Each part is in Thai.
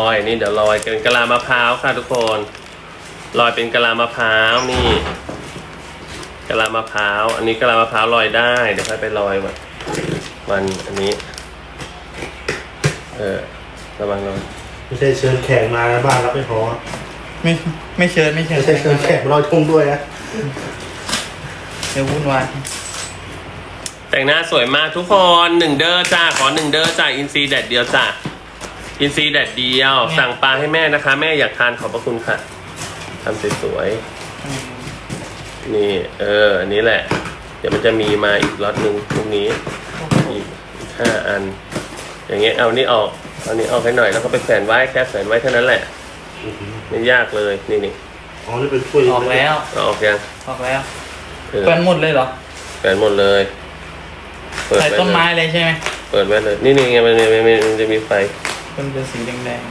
ลอยนี่เดี๋ยวลอยเป็นกะลามะพร้าวค่ะทุกคนลอยเป็นกะลามะพร้าวนี่กะลามะพร้าว อันนี้กะลามะพร้าวลอยได้ เดี๋ยวค่อยไปลอยวันวันอันนี้ เออระวังระวังไม่ใช่เชิญแขกมาบ้านรับไม่พอไม่ไม่เชิญไม่เชิญไม่ใช่เชิญแขกมาลอยทุ่งด้วยนะเดี๋ยววุ่นวายแต่งหน้าสวยมากทุกคนหนึ่งเด้อจ้าขอหนึ่งเด้อจ้าอินซีแดดเดียวจ้า อินซีแดดเดียว สั่งปลาให้แม่นะคะ แม่อยากทานขอบพระคุณค่ะทำสวยๆนี่ เออ อันนี้แหละ เดี๋ยวมันจะมีมาอีกล็อตหนึ่งพรุ่งนี้อีกอีกห้าอัน อย่างเงี้ยเอานี่ออกเอานี่ออกให้หน่อยแล้วก็ไปแขวนไว้แค่แขวนไว้เท่านั้นแหละไม่ยากเลยนี่นี่อ๋อนี่เป็นถ้วยออกแล้วเอาออกยังออกแล้วเออเปิดหมดเลยเหรอแขวนหมดเลยเปิดใส่ไว้ต้นเลยไม้เลยใช่ไหมเปิดไว้เลย นี่นี่ไงมันมันมันมันจะมีไฟ มันเป็นสีแดง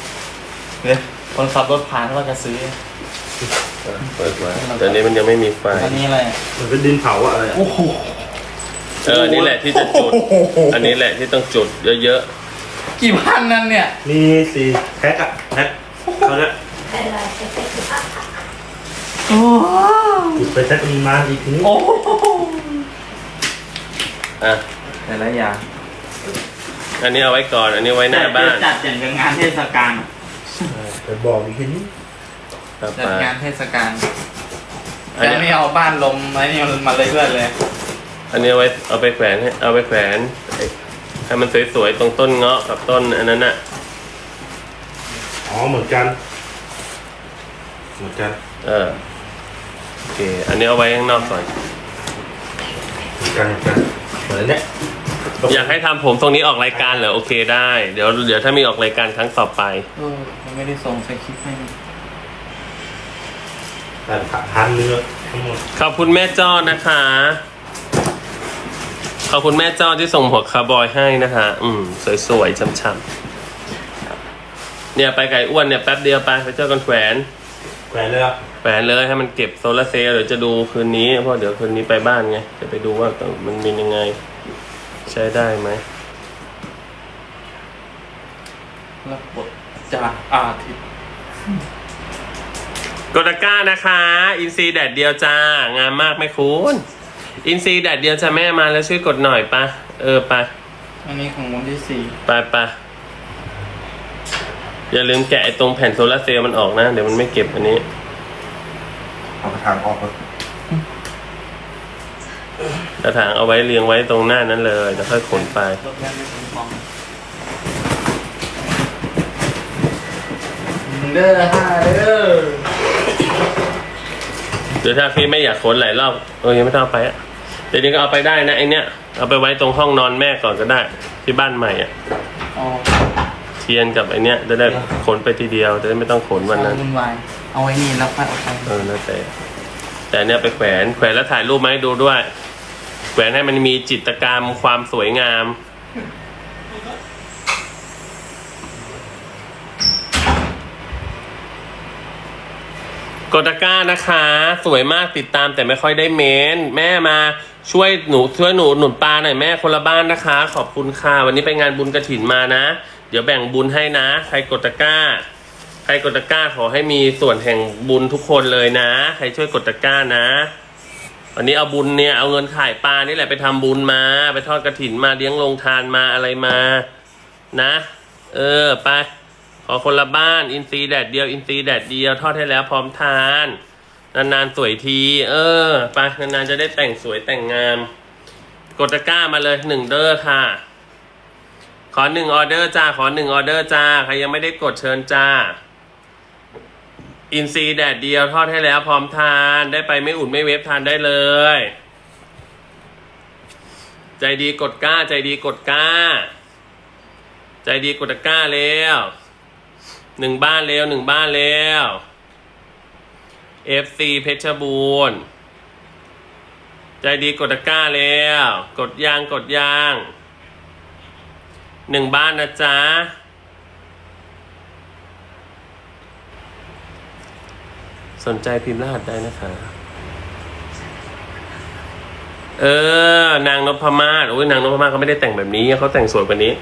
ๆเดี๋ยวคนขับรถผ่านก็จะซื้ออะเปิดไว้แต่อันนี้มันยังไม่มีไฟ อันนี้อะไรอะมันเป็นดินเผาอะอะไรอะโอ้โหเออนี่แหละที่จะจุด อันนี้แหละที่ต้องจุดเยอะกี่พันนั่นเนี่ยมีสี่แพ็คอะแพ็คเขาเนี่ยโอ้หยุดไปแพ็คมีมาอีกทีนี้โอ้ๆอะ แต่ละอย่าง อันนี้เอาไว้ก่อน อันนี้ไว้หน้าบ้านจัดอย่างกับงานเทศกาลอะแต่บอกอีกทีนี้ครับจัดไปงานเทศกาลอันแต่นี้ไม่เอาบ้านลมไอ้นี่มาเลยเพื่อนเลย อันนี้เอาไว้เอาไปแขวนให้เอาไปแขวนให้มันสวยๆตรงต้นเงาะกับต้นอันนั้นน่ะอ๋อเหมือนกัน เหมือนกัน เออโอเค อันนี้เอาไว้ข้างนอกก่อน เหมือนกันเหมือนกันเหมือนเนี้ย อยากให้ทำผมตรงนี้ออกรายการเหรอโอเคได้ เดี๋ยวเดี๋ยวถ้ามีออกรายการครั้งต่อไป เออยังไม่ได้ส่งสคริปต์ให้นี่แต่ทานเนื้อทั้งหมดขอบคุณแม่จ้อนะคะ ขอบคุณแม่จ้อที่ส่งหัวคาร์บอยให้นะคะ อืม สวยๆช่ำๆเนี่ยไปไก่อ้วนเนี่ยแป๊บเดียวไปไปเจอกันแขวนแขวนเลยอะแขวนเลยให้มันเก็บโซลาร์เซลล์เดี๋ยวจะดูคืนนี้เพราะเดี๋ยวคืนนี้ไปบ้านไงจะไปดูว่ามันเป็นยังไง ใช้ได้ไหมรับบทจากอาทิตย์กดตะกร้านะคะ อินซีแดดเดียวจ้า งามมากไหมคุณอินซีแดดเดียวจ้าแม่มาแล้วช่วยกดหน่อยปะเออไปอันนี้ของวันที่สี่ไปไปอย่าลืมแกะไอ้ตรงแผ่นโซลาร์เซลล์มันออกนะ เดี๋ยวมันไม่เก็บอันนี้ เอากระถางออกก่อน กระถางเอาไว้เรียงไว้ตรงหน้านั้นเลยแล้วค่อยขนไปรถแม่ไม่ถึงมองเด้อฮ่าเด้อหรือถ้าพี่ไม่อยากขนหลายรอบเออยังไม่ต้องเอาไปอะเดี๋ยวนี้ก็เอาไปได้นะไอเนี้ยเอาไปไว้ตรงห้องนอนแม่ก่อนก็ได้ ที่บ้านใหม่อะอ๋อเทียนกับไอเนี้ยจะได้ขนไปทีเดียวจะได้ไม่ต้องขนวันนั้นวุ่นวายเอาไว้นี่แล้วค่อยเอาไปเออแล้วแต่แต่อันเนี้ยไปแขวนแขวนแล้วถ่ายรูปมาให้ดูด้วย แขวนให้มันมีจิตรกรรมความสวยงาม กดตะกร้านะคะ สวยมากติดตามแต่ไม่ค่อยได้เมน แม่มาช่วยหนูช่วยหนูหนุนปลาหน่อยแม่คนละบ้านนะคะ ขอบคุณค่ะวันนี้ไปงานบุญกระถินมานะ เดี๋ยวแบ่งบุญให้นะ ใครกดตะกร้า ใครกดตะกร้าขอให้มีส่วนแห่งบุญทุกคนเลยนะ ใครช่วยกดตะกร้านะ วันนี้เอาบุญเนี่ย เอาเงินขายปลานี่แหละไปทำบุญมา ไปทอดกระถินมาเลี้ยงลงทานมาอะไรมา นะ เออไปขอคนละบ้าน อินซีแดดเดียว อินซีแดดเดียว ทอดให้แล้วพร้อมทาน นานๆสวยที เออไปนานๆจะได้แต่งสวยแต่งงาม กดตะกร้ามาเลยหนึ่งเด้อค่ะ ขอหนึ่งออเดอร์จ้า ขอหนึ่งออเดอร์จ้า ใครยังไม่ได้กดเชิญจ้า อินซีแดดเดียวทอดให้แล้วพร้อมทานได้ไปไม่อุ่นไม่เวฟทานได้เลย ใจดีกดกล้า ใจดีกดกล้า ใจดีกดตะก้าเร็วหนึ่งบ้านเร็วหนึ่งบ้านเร็ว FC เพชรบูรณ์ใจดีกดตะก้าเร็วกดยางกดยางหนึ่งบ้านนะจ๊ะ สนใจพิมพ์รหัสได้นะคะ เออ นางนพมาศโอ้ยนางนพมาศเขาไม่ได้แต่งแบบนี้เขาแต่งสวยกว่านี้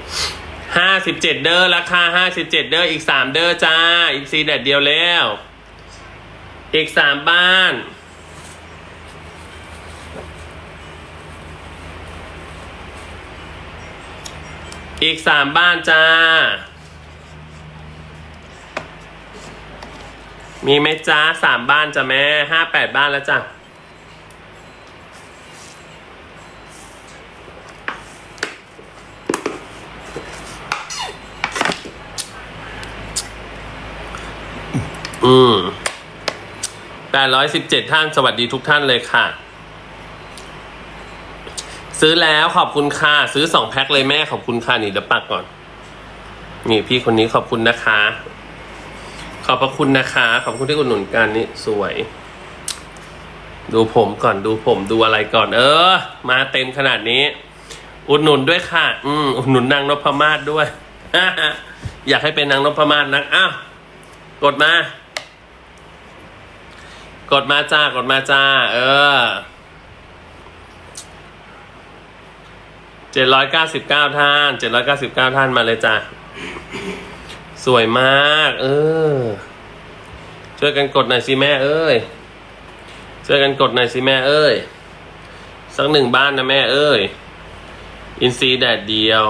ห้าสิบเจ็ดเดอร์ราคาห้าสิบเจ็ดเดอร์อีกสามเดอร์จ้า อีกซีแดดเดียวแล้ว อีกสามบ้านอีกสามบ้านจ้า มีไหมจ้าสามบ้านจ้ะแม่ห้าแปดบ้านแล้วจ้ะอืมแปดร้อยสิบเจ็ดท่านสวัสดีทุกท่านเลยค่ะ ซื้อแล้วขอบคุณค่ะ ซื้อสองแพ็คเลยแม่ขอบคุณค่ะนี่เดี๋ยวปักก่อน นี่พี่คนนี้ขอบคุณนะคะ ขอบพระคุณนะคะ ขอบคุณที่อุดหนุนกันนี่สวย ดูผมก่อนดูผมดูอะไรก่อน เออ มาเต็มขนาดนี้ อุดหนุนด้วยค่ะ อืมอุดหนุนนางนพมาศด้วยอยากให้เป็นนางนพมาศนักอ้าวกดมา กดมาจ้ากดมาจ้า เออเจ็ดร้อยเก้าสิบเก้าท่านเจ็ดร้อยเก้าสิบเก้าท่านมาเลยจ้า สวยมาก เออ ช่วยกันกดหน่อยสิแม่เอ้ย ช่วยกันกดหน่อยสิแม่เอ้ย สักหนึ่งบ้านนะแม่เอ้ย อินซีแดดเดียว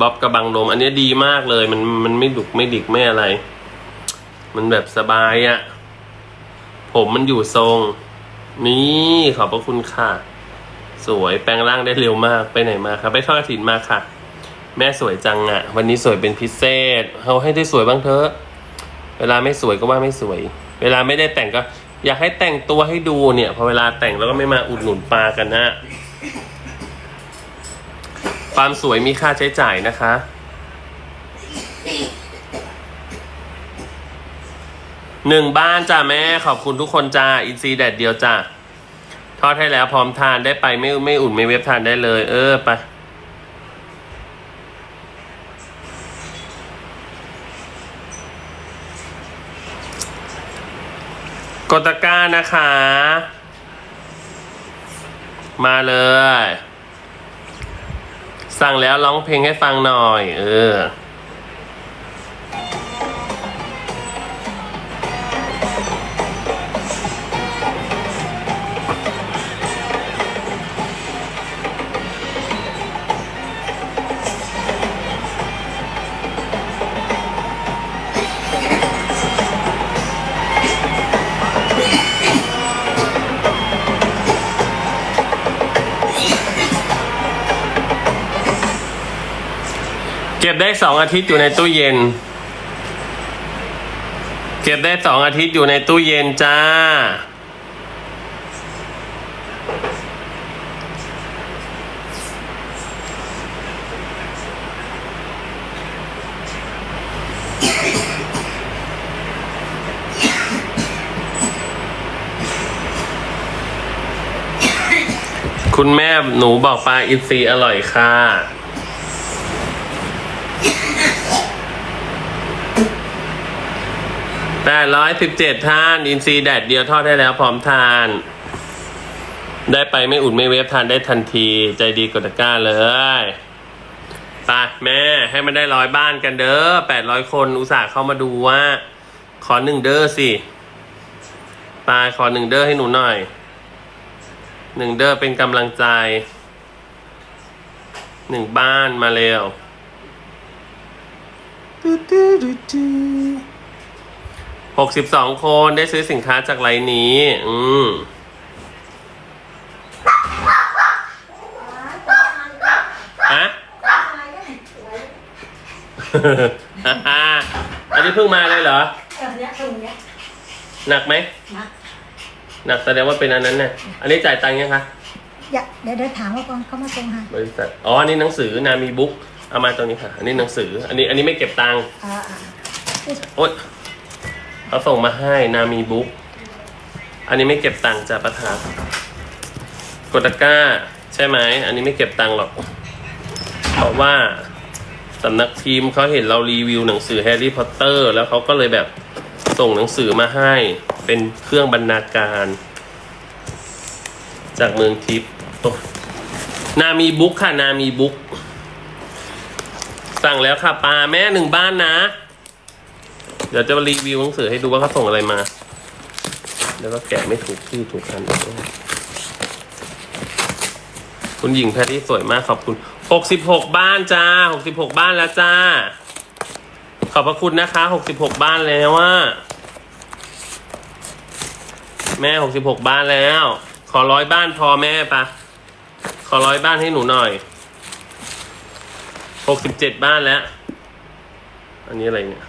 บ๊อบกระบังลมอันนี้ดีมากเลย มันมันไม่ดุกไม่ดิกไม่อะไร มันแบบสบายอะ่ะ ผมมันอยู่ทรง นี่ขอบพระคุณค่ะ สวยแปลงร่างได้เร็วมากไปไหนมาครับไปทอดกระถินมาค่ะ แม่สวยจังอะวันนี้สวยเป็นพิเศษเอาให้ได้สวยบ้างเถอะ เวลาไม่สวยก็ว่าไม่สวย เวลาไม่ได้แต่งก็ อยากให้แต่งตัวให้ดูเนี่ยพอเวลาแต่งแล้วก็ไม่มาอุดหนุนปลากันนะความสวยมีค่าใช้จ่ายนะคะ หนึ่งบ้านจ้าแม่ขอบคุณทุกคนจ้าอินซีแดดเดียวจ้าทอดให้แล้วพร้อมทานได้ไปไม่ไม่อุ่นไม่เว็บทานได้เลย เออไป กดตะกร้านะคะ มาเลย สั่งแล้วร้องเพลงให้ฟังหน่อย เออ ก็บได้สองอาทิตย์อยู่ในตู้เย็น เก็บได้สองอาทิตย์อยู่ในตู้เย็นจ้า คุณแม่หนูบอกปลาอินทรีอร่อยค่ะ แปดร้อยสิบเจ็ดท่าน อินซีแดดเดียวทอดได้แล้วพร้อมทาน ได้ไปไม่อุ่นไม่เวฟทานได้ทันที ใจดีกดตะกร้าเลยไปแม่ให้มันได้ร้อยบ้านกันเด้อแปดร้อยคนอุตส่าห์เข้ามาดูว่า ขอหนึ่งเด้อสิไปขอหนึ่งเด้อให้หนูหน่อยหนึ่งเด้อเป็นกำลังใจหนึ่งบ้านมาเร็ว หกสิบสองคนได้ซื้อสินค้าจากไลน์นี้ อืมฮะอันนี้เพิ่งมาเลยเหรอเออเนี่ยตรงเนี้ยหนักไหมนะหนักแสดงว่าเป็นอันนั้นเนี่ยอันนี้จ่ายตังค์ยังคะอย่าเดี๋ยวเดี๋ยวถามว่าก่อนเขามาส่งให้บริษัท อ๋อ อันนี้หนังสือนามีบุ๊ก เอามาตรงนี้ค่ะ อันนี้หนังสือ อันนี้ อันนี้ไม่เก็บตังค์อ่าอ่าโอ๊ย เขาส่งมาให้นามีบุ๊กอันนี้ไม่เก็บตังค์จ้ะประธานกดตะกร้า ใช่ไหม อันนี้ไม่เก็บตังค์หรอก เพราะว่าสำนักพิมพ์เขาเห็นเรารีวิวหนังสือแฮร์รี่พอตเตอร์แล้วเขาก็เลยแบบส่งหนังสือมาให้ เป็นเครื่องบรรณาการ จากเมืองทิพย์นามีบุ๊กค่ะ นามีบุ๊กสั่งแล้วค่ะปลาแม่หนึ่งบ้านนะ เดี๋ยวจะรีวิวหนังสือให้ดูว่าเขาส่งอะไรมา แล้วก็แกะไม่ถูกที่ถูกอันคุณหญิงแพทที่สวยมากขอบคุณหกสิบหกบ้านจ้าหกสิบหกบ้านแล้วจ้า ขอบพระคุณนะคะหกสิบหกบ้านแล้วว่า แม่หกสิบหกบ้านแล้ว ขอร้อยบ้านพอแม่ปะ ขอร้อยบ้านให้หนูหน่อยหกสิบเจ็ดบ้านแล้ว อันนี้อะไรเนี่ย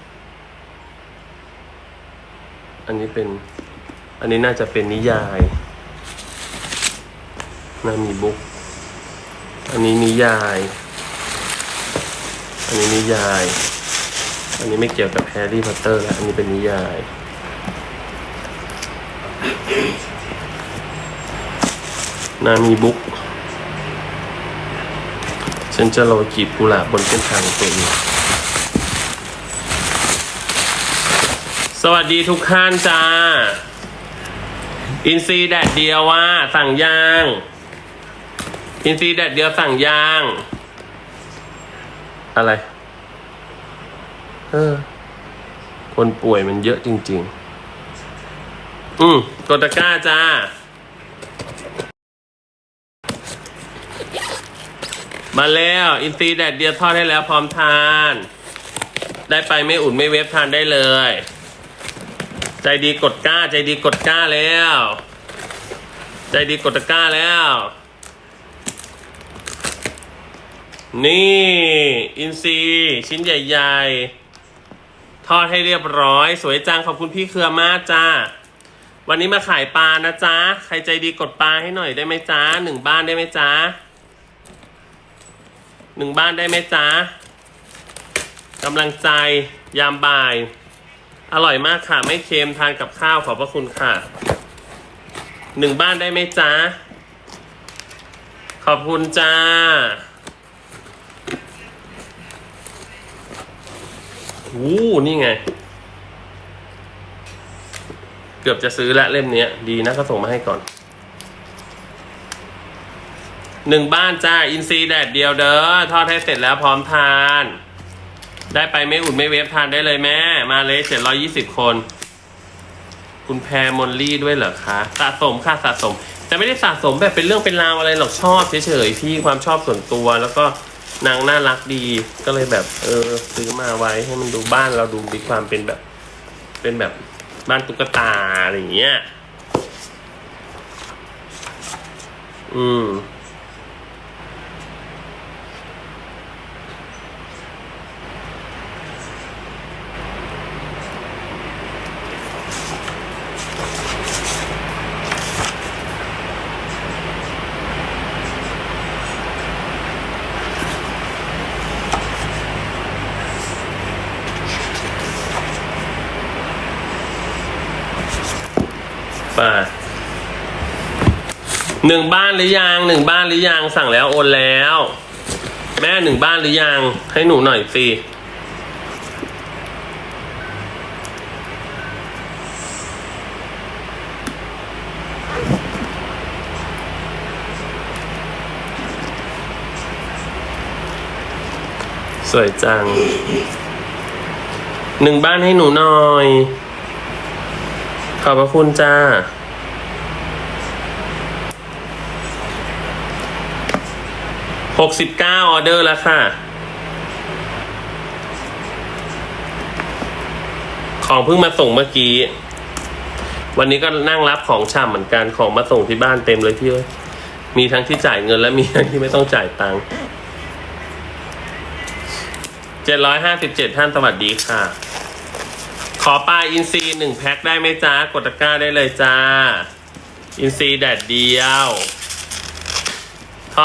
อันนี้เป็น อันนี้น่าจะเป็นนิยายน่ามีบุ๊ก อันนี้นิยาย อันนี้นิยาย อันนี้ไม่เกี่ยวกับแฮร์รี่พอตเตอร์แล้วอันนี้เป็นนิยายนามีบุ๊กฉันจะโรยกีบกุหลาบบนเส้นทางของตัวเอง สวัสดีทุกท่านจ้า อินซีแดดเดียวว่า สั่งยาง อินซีแดดเดียวสั่งยาง อะไร เออ คนป่วยมันเยอะจริง ๆ อืมกดตะกร้าจ้า มาแล้ว อินซีแดดเดียวทอดให้แล้วพร้อมทาน ได้ไปไม่อุ่นไม่เวฟทานได้เลย ใจดีกดกล้า ใจดีกดกล้าแล้ว ใจดีกดตะกร้าแล้ว นี่ อินซีชิ้นใหญ่ ๆ ทอดให้เรียบร้อย สวยจังขอบคุณพี่เครือมากจ้าวันนี้มาขายปลานะจ๊ะ ใครใจดีกดปลาให้หน่อยได้ไหมจ๊ะหนึ่งบ้านได้ไหมจ๊ะหนึ่งบ้านได้ไหมจ๊ะกำลังใจยามบ่าย อร่อยมากค่ะ ไม่เค็มทานกับข้าวขอบพระคุณค่ะ หนึ่งบ้านได้ไหมจ๊ะ ขอบคุณจ้าอู้นี่ไง เกือบจะซื้อละเล่มเนี้ยดีนะเขาส่งมาให้ก่อน หนึ่งบ้านจ้า อินซีแดดเดียวเด้อ ทอดให้เสร็จแล้วพร้อมทาน ได้ไปไม่อุ่นไม่เวฟทานได้เลยแม่ มาเลยเจ็ดร้อยี่สิบคน คุณแพรมนลี่ด้วยเหรอคะ สะสมค่ะสะสม แต่ไม่ได้สะสมแบบเป็นเรื่องเป็นราวอะไรหรอกชอบเฉยๆพี่ความชอบส่วนตัว แล้วก็นางน่ารักดีก็เลยแบบเออซื้อมาไว้ให้มันดูบ้านเราดูมีความเป็นแบบ เป็นแบบบ้านตุ๊กตาอะไรอย่างเงี้ย อืม ไป หนึ่งบ้านหรือยังหนึ่งบ้านหรือยังสั่งแล้วโอนแล้ว แม่หนึ่งบ้านหรือยังให้หนูหน่อยสิสวยจัง หนึ่งบ้านให้หนูหน่อย ขอบพระคุณจ้า หกสิบเก้าออเดอร์แล้วค่ะ ของเพิ่งมาส่งเมื่อกี้ วันนี้ก็นั่งรับของช่ำเหมือนกันของมาส่งที่บ้านเต็มเลยพี่เอ้ยมีทั้งที่จ่ายเงินและมีทั้งที่ไม่ต้องจ่ายตังค์เจ็ดร้อยห้าสิบเจ็ดท่านสวัสดีค่ะ ขอปลาอินซีหนึ่งแพ็คได้ไหมจ้ากดตะกร้าได้เลยจ้า อินซีแดดเดียว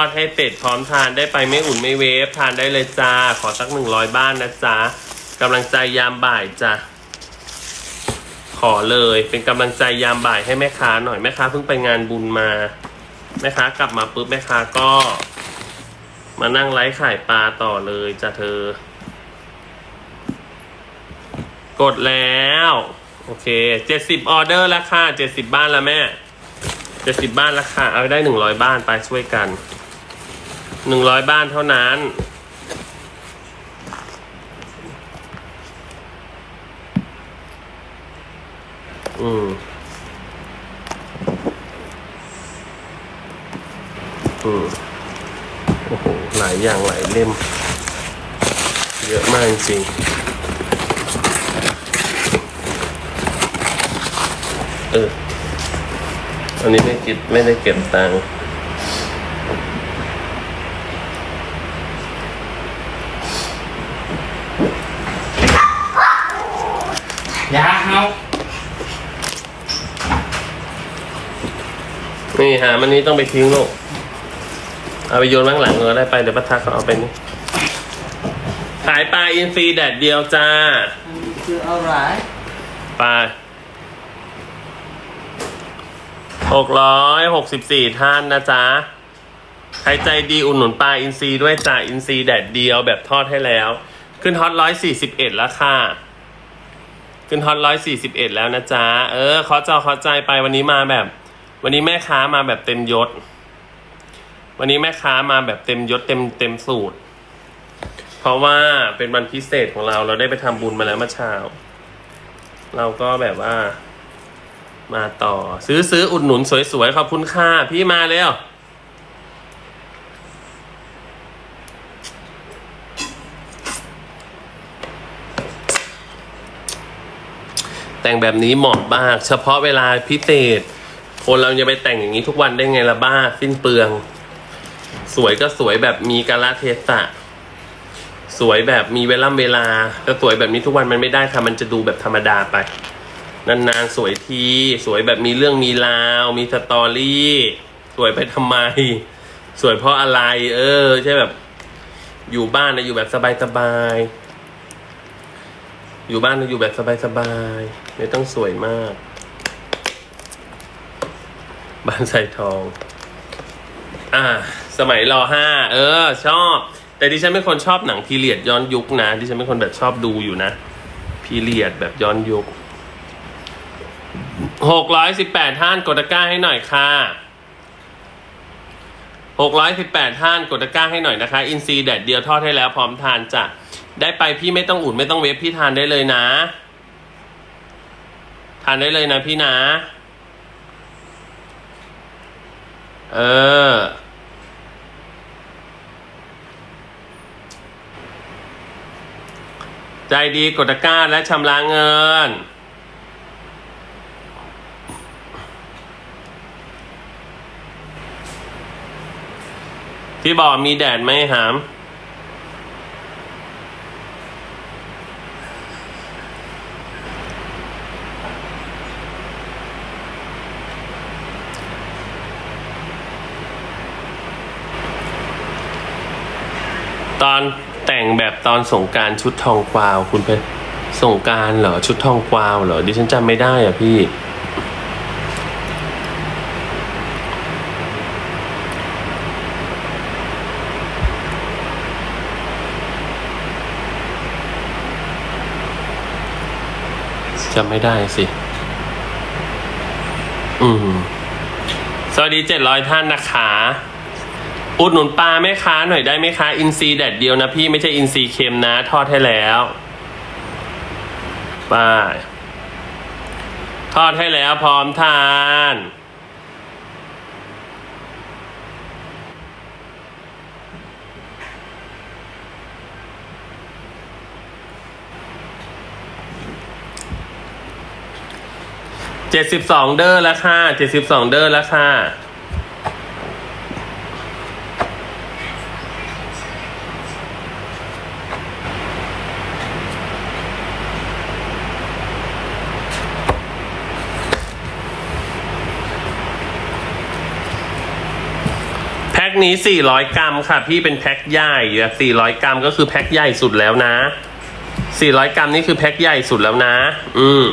อดให้เป็ดพร้อมทานได้ไปไม่อุ่นไม่เวฟทานได้เลยจ้า ขอสักหนึ่งร้อยบ้านนะจ๊ะกำลังใจยามบ่ายจ้ะขอเลยเป็นกำลังใจยามบ่ายให้แม่ค้าหน่อยแม่ค้าเพิ่งไปงานบุญมา แม่ค้ากลับมาปุ๊บแม่ค้าก็ มานั่งไลฟ์ขายปลาต่อเลยจ้ะเธอ กดแล้ว โอเคเจ็ดสิบออเดอร์แล้วค่ะเจ็ดสิบบ้านแล้วแม่เจ็ดสิบบ้านแล้วค่ะ เอาไปได้หนึ่งร้อยบ้านไปช่วยกัน หนึ่งร้อยบ้านเท่านั้น อืมอืมโอ้โห หลายอย่างหลายเล่ม เยอะมากจริงเออ อันนี้ไม่เก็บไม่ได้เก็บตังค์ เฮานี่หามันนี้ต้องไปทิ้งลูก เอาไปโยนข้างหลังก็ได้ไปเดี๋ยวป้าทักเขาเอาไปนี่ ขายปลาอินทรีแดดเดียวจ้า อันนี้คืออะไรปลาหกร้อยหกสิบสี่ท่านนะจ๊ะ ใครใจดีอุ่นหนุนปลาอินทรีด้วยจ้าอินทรีแดดเดียวแบบทอดให้แล้ว ขึ้นฮอตร้อยสี่สิบเอ็ดแล้วค่ะ ขึ้นฮอตร้อยสี่สิบเอ็ดแล้วนะจ๊ะ เออขอจอขอใจไปวันนี้มาแบบ วันนี้แม่ค้ามาแบบเต็มยศ วันนี้แม่ค้ามาแบบเต็มยศเต็มเต็มสูตร เพราะว่าเป็นวันพิเศษของเราเราได้ไปทำบุญมาแล้วเมื่อเช้า เราก็แบบว่า มาต่อซื้อซื้ออุดหนุนสวยๆขอบคุณค่ะพี่มาเร็ว แต่งแบบนี้เหมาะมาก เฉพาะเวลาพิเศษ คนเราจะไปแต่งอย่างนี้ทุกวันได้ไงละบ้าสิ้นเปลือง สวยก็สวยแบบมีกาลเทศะ สวยแบบมีเวล่ำเวลาแต่สวยแบบนี้ทุกวันมันไม่ได้ค่ะมันจะดูแบบธรรมดาไป นานๆสวยที สวยแบบมีเรื่องมีราว มีสตอรี่ สวยไปทำไม สวยเพราะอะไร เออ ใช่แบบ อยู่บ้านนะอยู่แบบสบายๆ อยู่บ้านนะอยู่แบบสบายๆ ไม่ต้องสวยมาก บ้านใส่ทอง อ่า สมัยรอห้าเออ ชอบ แต่ดิฉันเป็นคนชอบหนังพีเรียดย้อนยุคนะ ดิฉันเป็นคนแบบชอบดูอยู่นะ พีเรียดแบบย้อนยุคหกร้อยสิบแปดท่านกดตะกร้าให้หน่อยค่ะ หกร้อยสิบแปดท่านกดตะกร้าให้หน่อยนะคะ อินซีแดดเดียวทอดให้แล้วพร้อมทานจะได้ไปพี่ไม่ต้องอุ่นไม่ต้องเวฟพี่ทานได้เลยนะ ทานได้เลยนะพี่นะ เออใจดีกดตะกร้าและชำระเงิน พี่บอกมีแดดไหมหาม ตอนแต่งแบบตอนสงการชุดทองกวาว คุณเป็นสงการเหรอชุดทองกวาวเหรอดิฉันจำไม่ได้อะพี่ จำไม่ได้สิ อืม สวัสดีเจ็ดร้อยท่านนะคะ อุดหนุนปลาแม่ค้าหน่อยได้ไหมคะ อินซีแดดเดียวนะพี่ไม่ใช่อินซีเค็มนะ ทอดให้แล้วไปทอดให้แล้วพร้อมทาน เจ็ดสิบสองเดอร์ล้วค่ะเจ็ดสิบสองเดอร์ล้วค่ะแพ็คนี้ 400 กรัมค่ะ พี่เป็นแพ็คใหญ่แบบ400 กรัมก็คือแพ็คใหญ่สุดแล้วนะ 400 กรัมนี่คือแพ็คใหญ่สุดแล้วนะ อืม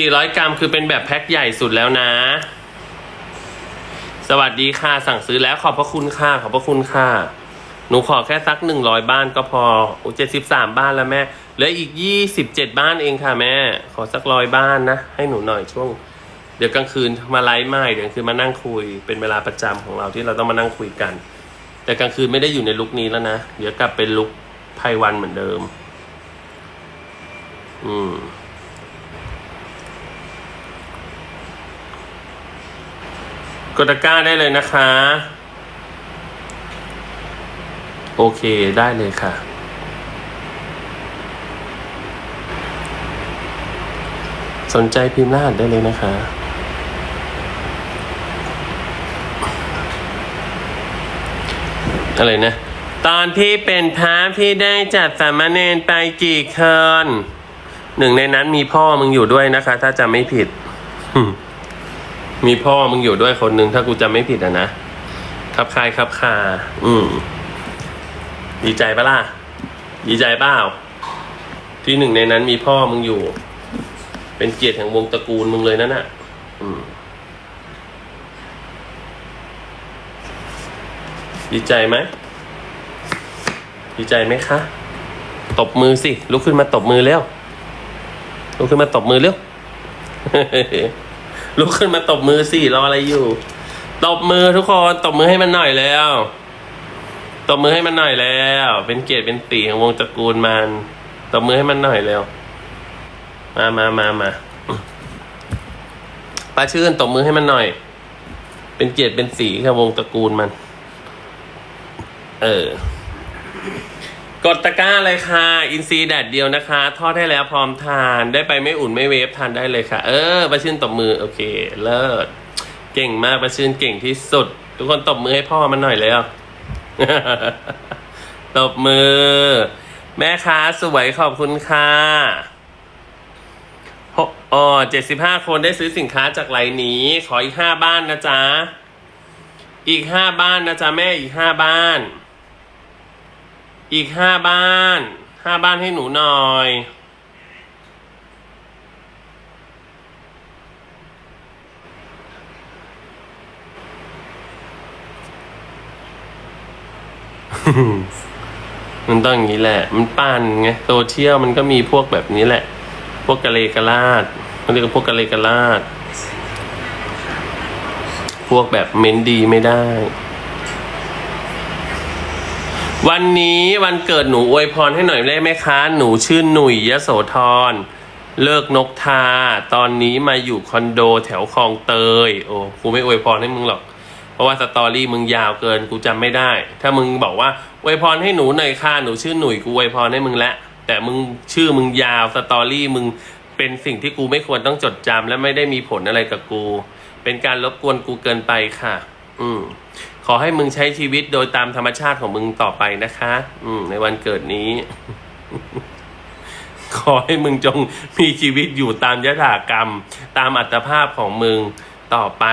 400 กรัมคือเป็นแบบแพ็คใหญ่สุดแล้วนะ สวัสดีค่ะ สั่งซื้อแล้วขอบพระคุณค่ะ ขอบพระคุณค่ะ หนูขอแค่สัก 100 บ้านก็พอโอ้73บ้านแล้วแม่ เหลืออีก 27 บ้านเองค่ะแม่ ขอสักร้อยบ้านนะ ให้หนูหน่อยช่วง เดี๋ยวกลางคืนมาไลฟ์ใหม่เดี๋ยวกลางคืนมานั่งคุย เป็นเวลาประจำของเราที่เราต้องมานั่งคุยกัน แต่กลางคืนไม่ได้อยู่ในลุคนี้แล้วนะ เดี๋ยวกลับเป็นลุคไพวันเหมือนเดิม อืม กดตะกร้าได้เลยนะคะ โอเคได้เลยค่ะ สนใจพิมพ์รหัสได้เลยนะคะ อะไรนะ ตอนพี่เป็นพระพี่ได้จัดสามเณรไปกี่คนหนึ่งในนั้นมีพ่อมึงอยู่ด้วยนะคะ ถ้าจำไม่ผิด มีพ่อมึงอยู่ด้วยคนหนึ่งถ้ากูจำไม่ผิดอะนะ ครับคายครับคา อืม ดีใจปะล่ะ ดีใจเปล่า ที่หนึ่งในนั้นมีพ่อมึงอยู่ เป็นเกียรติแห่งวงตระกูลมึงเลยนั่นน่ะ อืม ดีใจไหม ดีใจไหมคะ ตบมือสิ ลุกขึ้นมาตบมือเร็ว ลุกขึ้นมาตบมือเร็ว ลุกขึ้นมาตบมือสิรออะไรอยู่ ตบมือทุกคนตบมือให้มันหน่อยแล้ว ตบมือให้มันหน่อยแล้ว เป็นเกียรติเป็นตีของวงตระกูลมัน ตบมือให้มันหน่อยแล้ว มามามามาป้าชื่นตบมือให้มันหน่อย เป็นเกียรติเป็นสีของวงตระกูลมัน เออ กดตะกร้าเลยค่ะ อินซีแดดเดียวนะคะ ทอดให้แล้วพร้อมทาน ได้ไปไม่อุ่นไม่เวฟทานได้เลยค่ะ เออประชื่นตบมือ โอเค เลิศ เก่งมากประชื่นเก่งที่สุด ทุกคนตบมือให้พ่อมันหน่อยเลยอะตบมือ แม่ค้าสวยขอบคุณค่ะหกอ๋อเจ็ดสิบห้าคนได้ซื้อสินค้าจากไลน์นี้ ขออีกห้าบ้านนะจ๊ะ อีกห้าบ้านนะจ๊ะแม่อีกห้าบ้าน อีกห้าบ้านห้าบ้านให้หนูหน่อยมันต้องอย่างนี้แหละ มันปั้นไงโซเชียลมันก็มีพวกแบบนี้แหละ พวกกะเลกะลาดมันเรียกพวกกะเลกะลาด พวกแบบเม้นดีไม่ได้ วันนี้วันเกิดหนูอวยพรให้หน่อยได้ไหมคะ หนูชื่อหนุ่ยยโสธร เลิกนกทา ตอนนี้มาอยู่คอนโดแถวคลองเตย โอ้กูไม่อวยพรให้มึงหรอก เพราะว่าสตอรี่มึงยาวเกินกูจำไม่ได้ ถ้ามึงบอกว่าอวยพรให้หนูหน่อยค่ะ หนูชื่อหนุ่ยกูอวยพรให้มึงแล้วแต่มึงชื่อมึงยาวสตอรี่มึงเป็นสิ่งที่กูไม่ควรต้องจดจำและไม่ได้มีผลอะไรกับกู เป็นการรบกวนกูเกินไปค่ะ อืม ขอให้มึงใช้ชีวิตโดยตามธรรมชาติของมึงต่อไปนะคะ อืม ในวันเกิดนี้ ขอให้มึงจงมีชีวิตอยู่ตามยถากรรม ตามอัตภาพของมึงต่อไป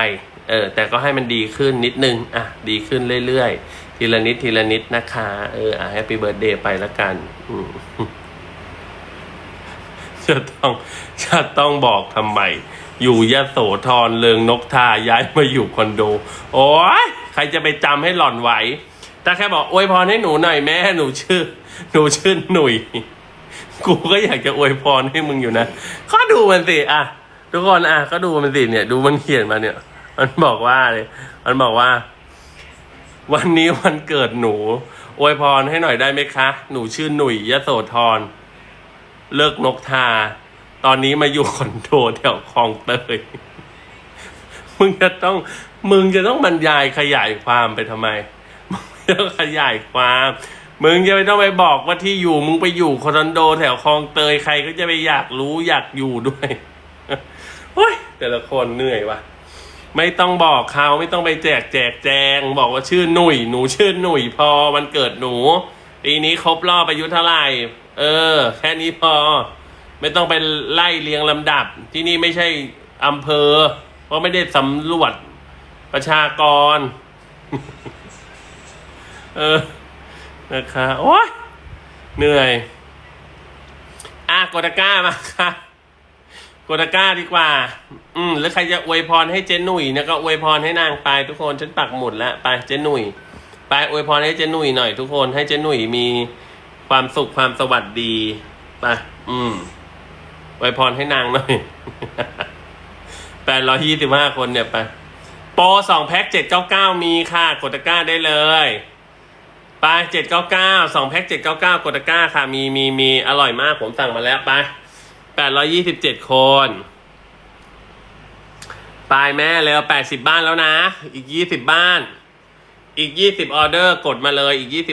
เออ แต่ก็ให้มันดีขึ้นนิดนึง อะ ดีขึ้นเรื่อยๆ ทีละนิดทีละนิดนะคะ เออ อะแฮปปี้เบิร์ดเดย์ไปละกัน อืมจะต้องจะต้องบอกทำไมอยู่ยะโสธรเลิงนกทาย้ายมาอยู่คอนโด โอ้ย ใครจะไปจำให้หล่อนไหวแต่แค่บอกอวยพรให้หนูหน่อยแม่หนูชื่อ หนูชื่อหนุ่ยกูก็อยากจะอวยพรให้มึงอยู่นะก็ดูมันสิอะทุกคนอะก็ดูมันสิเนี่ย ดูมันเขียนมาเนี่ย มันบอกว่าเลยมันบอกว่า วันนี้วันเกิดหนู อวยพรให้หน่อยได้ไหมคะ หนูชื่อหนุ่ยยโสธรเลิกนกทา ตอนนี้มาอยู่คอนโดแถวคลองเตยมึงจะต้อง มึงจะต้องบรรยายขยายความไปทำไมมึงจะต้องขยายความ มึงจะไม่ต้องไปบอกว่าที่อยู่ มึงไปอยู่คอนโด แถวคลองเตยใครก็จะไปอยากรู้อยากอยู่ด้วยโอ้ยแต่ละคนเหนื่อยว่ะไม่ต้องบอกเขาไม่ต้องไปแจกแจกแจง บอกว่าชื่อหนุ่ยหนูชื่อหนุ่ยพอวันเกิดหนูปีนี้ครบรอบอายุเท่าไหร่เออ แค่นี้พอ ไม่ต้องไปไล่เรียงลำดับ ที่นี่ไม่ใช่อำเภอ เพราะไม่ได้สำรวจ ประชากร เออ นะคะ โอ้ยเหนื่อย อะกดตะก้ามาค่ะกดตะก้าดีกว่า อืม แล้วใครจะอวยพรให้เจนหนุ่ยนี่ยก็อวยพรให้นางไปทุกคน ฉันปักหมุดแล้วไปเจนหนุ่ย ไปอวยพรให้เจนหนุ่ยหน่อยทุกคน ให้เจนหนุ่ยมีความสุขความสวัสดีไปอืมอวยพรให้นางหน่อยแปดร้อยยี่สิบห้าคนเนี่ยไป รสองแพ็คเจ็ดเก้าเก้ามีค่ะ กดตะกร้าได้เลยไปเจ็ดเก้าเก้าสองแพ็คเจ็ดเก้าเก้ากดตะกร้าค่ะ มีมีมีอร่อยมากผมสั่งมาแล้วไปแปดร้อยี่สิบเจ็ดคนปายแม่เร็วแปดสิบบ้านแล้วนะ อีกยี่สิบบ้าน อีกยี่สิบออเดอร์กดมาเลยอีกยี่สิบ